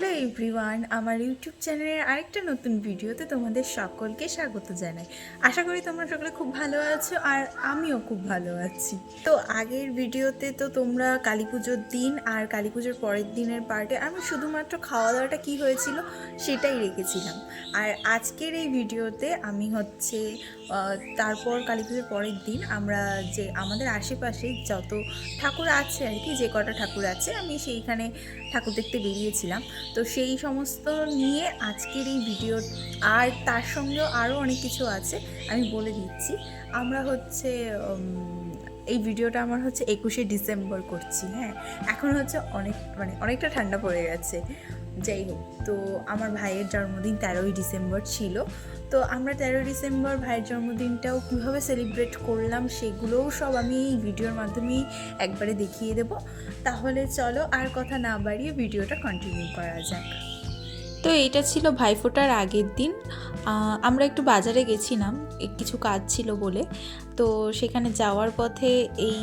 Hello everyone আমার YouTube চ্যানেলের আরেকটা নতুন ভিডিওতে তোমাদের সকলকে স্বাগত জানাই। আশা করি তোমরা সকলে খুব ভালো আছো আর আমিও খুব ভালো আছি। তো আগের ভিডিওতে তো তোমরা কালী পুজোর দিন আর কালী পুজোর পরের দিনের পার্টে আমি শুধুমাত্র খাওয়া দাওয়াটা কী হয়েছিল সেটাই রেখেছিলাম। আর আজকের এই ভিডিওতে আমি হচ্ছে তারপর কালী পুজোর পরের দিন আমরা যে আমাদের আশেপাশে যত ঠাকুর আছে আর কি, যে কটা ঠাকুর আছে, আমি সেইখানে ঠাকুর দেখতে বেরিয়েছিলাম। তো সেই সমস্ত নিয়ে আজকের এই ভিডিও আর তার সঙ্গেও আরও অনেক কিছু আছে, আমি বলে দিচ্ছি। আমরা হচ্ছে এই ভিডিওটা আমার হচ্ছে একুশে ডিসেম্বর করছি হ্যাঁ। এখন হচ্ছে অনেক মানে অনেকটা ঠান্ডা পড়ে গেছে। যাই হোক তো আমার ভাইয়ের জন্মদিন তেরোই ডিসেম্বর ছিল। তো আমরা তেরোই ডিসেম্বর ভাইয়ের জন্মদিনটাও কীভাবে সেলিব্রেট করলাম সেগুলোও সব আমি এই ভিডিওর মাধ্যমেই একবারে দেখিয়ে দেব। তাহলে চলো আর কথা না বাড়িয়ে ভিডিওটা কন্টিনিউ করা যাক। তো এইটা ছিল ভাইফোঁটার আগের দিন। আমরা একটু বাজারে গেছিলাম কিছু কাজ ছিল বলে। তো সেখানে যাওয়ার পথে এই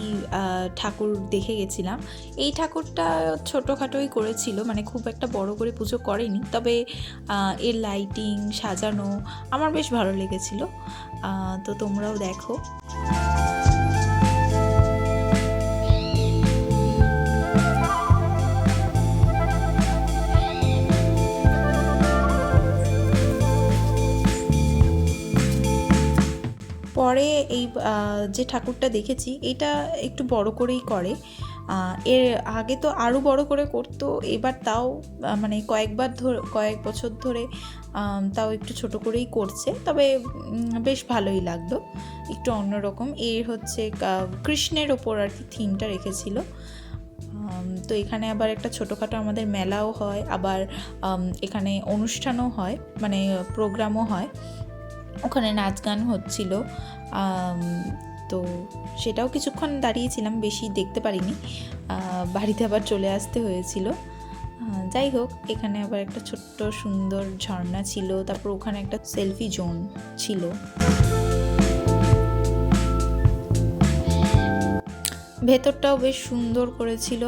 ঠাকুর দেখে গেছিলাম। এই ঠাকুরটা ছোটোখাটোই করেছিল মানে খুব একটা বড় করে পুজো করেনি। তবে এর লাইটিং সাজানো আমার বেশ ভালো লেগেছিল। তো তোমরাও দেখো। পরে এই যে ঠাকুরটা দেখেছি এটা একটু বড় করেই করে। এর আগে তো আরও বড় করে করতো, এবার তাও মানে কয়েকবার ধরে, কয়েক বছর ধরে তাও একটু ছোট করেই করছে। তবে বেশ ভালোই লাগল। একটু অন্যরকম এর হচ্ছে কৃষ্ণের ওপর আর কি থিমটা রেখেছিল। তো এখানে আবার একটা ছোটোখাটো আমাদের মেলাও হয়, আবার এখানে অনুষ্ঠানও হয় মানে প্রোগ্রামও হয়। ওখানে নাচ গান হচ্ছিল তো সেটাও কিছুক্ষণ দাঁড়িয়েছিলাম, বেশি দেখতে পারিনি। বাড়িতে আবার চলে আসতে হয়েছিল। যাই হোক, এখানে আবার একটা ছোট্ট সুন্দর ঝর্ণা ছিল, তারপর ওখানে একটা সেলফি জোন ছিল। ভেতরটাও বেশ সুন্দর করেছিল।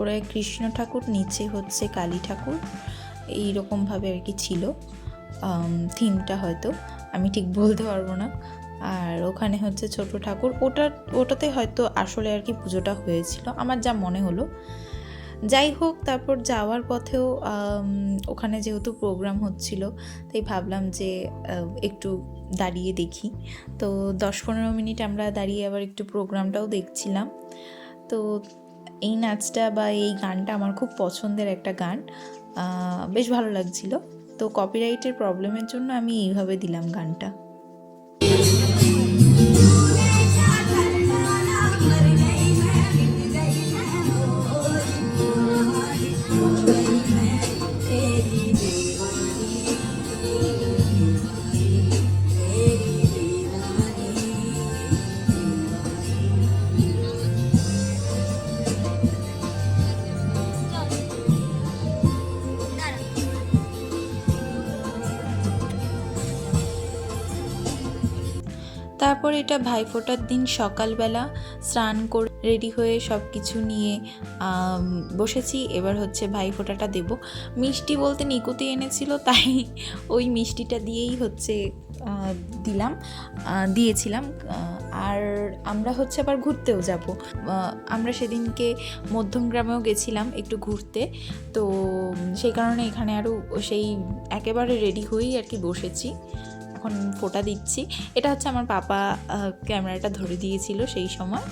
ওপরে কৃষ্ণ ঠাকুর, নিচে হচ্ছে কালী ঠাকুর। এই রকমভাবে আর কি ছিল। থিমটা হয়তো। আমি ঠিক বলতে পারব না। আর ওখানে হচ্ছে ছোট ঠাকুর। ওটা, ওটাতে হয়তো আসলে আর কি পুজোটা হয়েছিল। আমার যা মনে হলো। যাই হোক, তারপর যাওয়ার পথেও ওখানে যেহেতু প্রোগ্রাম হচ্ছিল, তাই ভাবলাম যে একটু দাঁড়িয়ে দেখি। তো দশ পনেরো মিনিট আমরা দাঁড়িয়ে আবার একটু প্রোগ্রামটাও দেখছিলাম। তো এই নাচটা বা এই গানটা আমার খুব পছন্দের একটা গান। বেশ ভালো লাগছিল। তো কপিরাইটের প্রবলেমের জন্য আমি এইভাবে দিলাম গানটা। তারপর এটা ভাইফোঁটার দিন সকালবেলা স্নান করে রেডি হয়ে সব কিছু নিয়ে বসেছি। এবার হচ্ছে ভাইফোঁটাটা দেব। মিষ্টি বলতে নিকুতি এনেছিল, তাই ওই মিষ্টিটা দিয়েই হচ্ছে দিলাম দিয়েছিলাম। আর আমরা হচ্ছে আবার ঘুরতেও যাব। আমরা সেদিনকে মধ্যমগ্রামেও গেছিলাম একটু ঘুরতে। তো, সেই কারণে এখানে আরও সেই একেবারে রেডি হয়েই আর কি বসেছি। এখন ফোটা দিচ্ছি। এটা হচ্ছে আমার পাপা ক্যামেরাটা ধরে দিয়েছিল সেই সময়।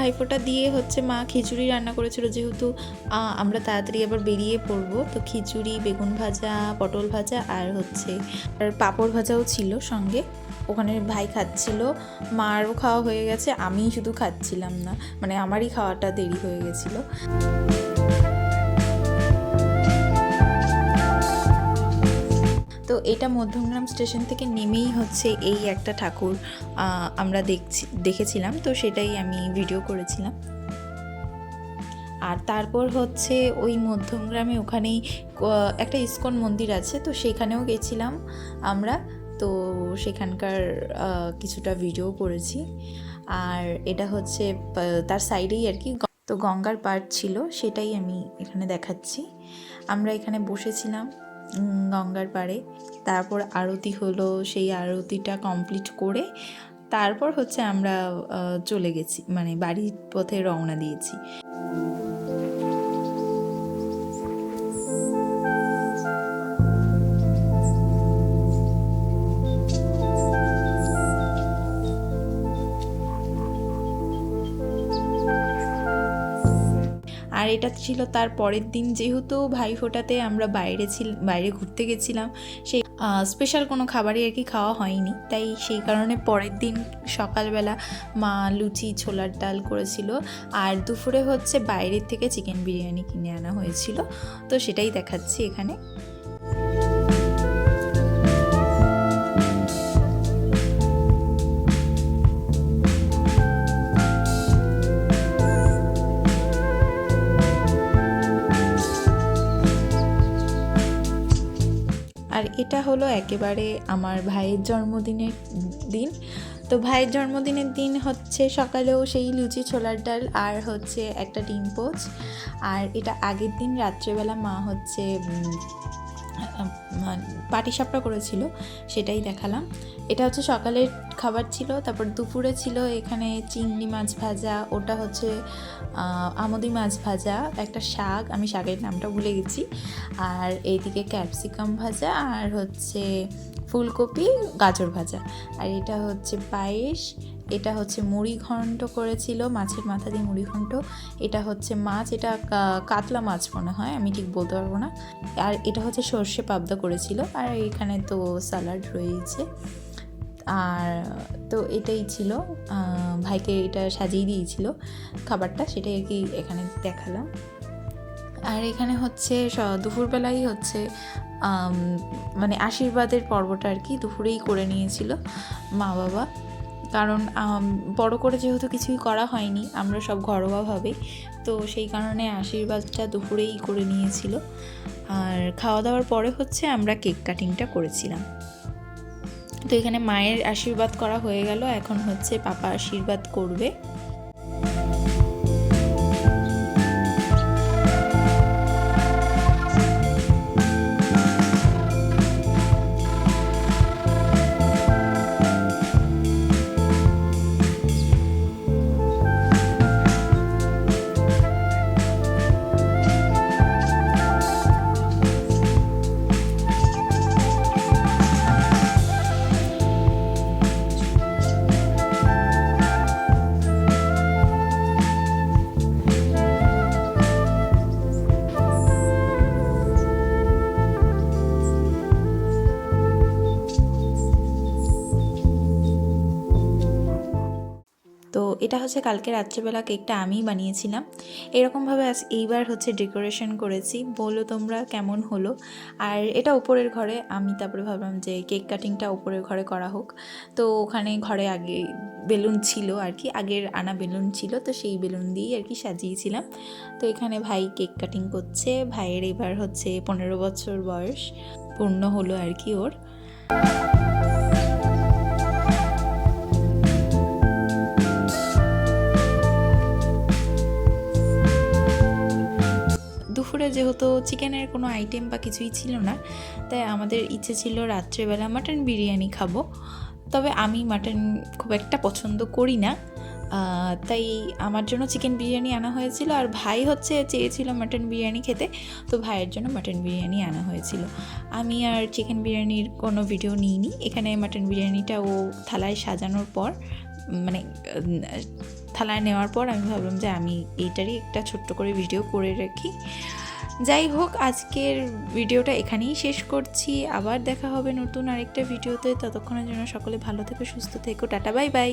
ভাইফোঁটা দিয়ে হচ্ছে মা খিচুড়ি রান্না করেছিল যেহেতু আমরা তাড়াতাড়ি আবার বেরিয়ে পড়ব। তো খিচুড়ি, বেগুন ভাজা, পটল ভাজা আর হচ্ছে আর পাঁপড় ভাজাও ছিল সঙ্গে। ওখানে ভাই খাচ্ছিল, মারও খাওয়া হয়ে গেছে আমি শুধু খাচ্ছিলাম না। মানে আমারই খাওয়াটা দেরি হয়ে গেছিল। তো এটা মধ্যমগ্রাম স্টেশন থেকে নেমেই হচ্ছে এই একটা ঠাকুর আমরা দেখছি, দেখেছিলাম। তো সেটাই আমি ভিডিও করেছিলাম। আর তারপর হচ্ছে ওই মধ্যমগ্রামে ওখানেই একটা ইস্কন মন্দির আছে। তো সেখানেও গেছিলাম আমরা। তো সেখানকার কিছুটা ভিডিও করেছি। আর এটা হচ্ছে তার সাইডেই আর কি তো গঙ্গার পার্ট ছিল, সেটাই আমি এখানে দেখাচ্ছি। আমরা এখানে বসেছিলাম। গঙ্গার পাড়ে। তারপর আরতি হলো, সেই আরতিটা কমপ্লিট করে তারপর হচ্ছে আমরা চলে গেছি মানে বাড়ির পথে রওনা দিয়েছি। আর এটা ছিল তার পরের দিন, যেহেতু ভাইফোঁটাতে আমরা বাইরে ছিল, বাইরে ঘুরতে গেছিলাম, সেই স্পেশাল কোনো খাবারই আর কি খাওয়া হয়নি। তাই সেই কারণে পরের দিন সকালবেলা মা লুচি, ছোলার ডাল করেছিল। আর দুপুরে হচ্ছে বাইরের থেকে চিকেন বিরিয়ানি কিনে আনা হয়েছিল। তো সেটাই দেখাচ্ছি এখানে। এটা হলো একেবারে আমার ভাইয়ের জন্মদিনের দিন। তো ভাইয়ের জন্মদিনের দিন হচ্ছে সকালেও সেই লুচি, ছোলার ডাল আর হচ্ছে একটা ডিম পোচ। আর এটা আগের দিন রাত্রেবেলা মা হচ্ছে পাটিসাপটা করেছিল, সেটাই দেখালাম। এটা হচ্ছে সকালের খাবার ছিল, তারপর দুপুরে ছিল এখানে চিংড়ি মাছ ভাজা, ওটা হচ্ছে আমদি মাছ ভাজা, একটা শাক, আমি শাকের নামটা ভুলে গেছি। আর এইদিকে ক্যাপসিকাম ভাজা আর হচ্ছে ফুলকপি গাজর ভাজা। আর এটা হচ্ছে পায়েস এটা হচ্ছে মুড়ি ঘন্ট করেছিল, মাছের মাথা দিয়ে মুড়ি ঘন্ট। এটা হচ্ছে মাছ, এটা কাতলা মাছ মনে হয়, আমি ঠিক বলতে পারব না। আর এটা হচ্ছে সর্ষে পাবদা করেছিল, আর এখানে তো স্যালাড রয়েছে। আর তো এটাই ছিল ভাইকে এটা সাজিয়ে দিয়েছিল খাবারটা, সেটাই আর কি এখানে দেখালাম। আর এখানে হচ্ছে দুপুরবেলাই হচ্ছে মানে আশীর্বাদের পর্বটা আর কি দুপুরেই করে নিয়েছিল মা বাবা কারণ বড় করে যেহেতু কিছুই করা হয়নি, আমরা সব ঘরোয়াভাবে, তো সেই কারণে আশীর্বাদটা দুপুরেই করে নিয়েছিল। আর খাওয়া দাওয়ার পরে হচ্ছে আমরা কেক কাটিংটা করেছিলাম। তো এখানে মায়ের আশীর্বাদ করা হয়ে গেল, এখন হচ্ছে পাপা আশীর্বাদ করবে। তো এটা হচ্ছে কালকে রাত্রেবেলা কেকটা আমিই বানিয়েছিলাম। এরকমভাবে আজ এইবার হচ্ছে ডেকোরেশন করেছি। বলো তোমরা কেমন হলো? আর এটা উপরের ঘরে, আমি তারপরে ভাবলাম যে কেক কাটিংটা উপরের ঘরে করা হোক। তো ওখানে ঘরে আগে বেলুন ছিল আর কি, আগের আনা বেলুন ছিল, তো সেই বেলুন দিয়েই আর কি সাজিয়েছিলাম। তো এখানে ভাই কেক কাটিং করছে, ভাইয়ের এবার হচ্ছে পনেরো বছর বয়স, পূর্ণ হলো আর কি ওর। দুপুরে যেহেতু চিকেনের কোনো আইটেম বা কিছুই ছিল না, তাই আমাদের ইচ্ছে ছিল রাত্রেবেলা মাটন বিরিয়ানি খাব। তবে আমি মাটন খুব একটা পছন্দ করি না। তাই আমার জন্য চিকেন বিরিয়ানি আনা হয়েছিল আর ভাই হচ্ছে চেয়েছিল মাটন বিরিয়ানি খেতে, তো ভাইয়ের জন্য মাটন বিরিয়ানি আনা হয়েছিল। আমি আর চিকেন বিরিয়ানির কোনো ভিডিও নিইনি। এখানে মাটন বিরিয়ানিটা ও থালায় সাজানোর পর মানে থালায় নেওয়ার পর আমি ভাবলাম যে আমি এইটারই একটা ছোট্ট করে ভিডিও করে রাখি। যাই হোক, আজকের ভিডিওটা এখানেই শেষ করছি। আবার দেখা হবে নতুন আরেকটা ভিডিওতে ততক্ষণের জন্য সকলে ভালো থেকো, সুস্থ থেকো। Tata bye bye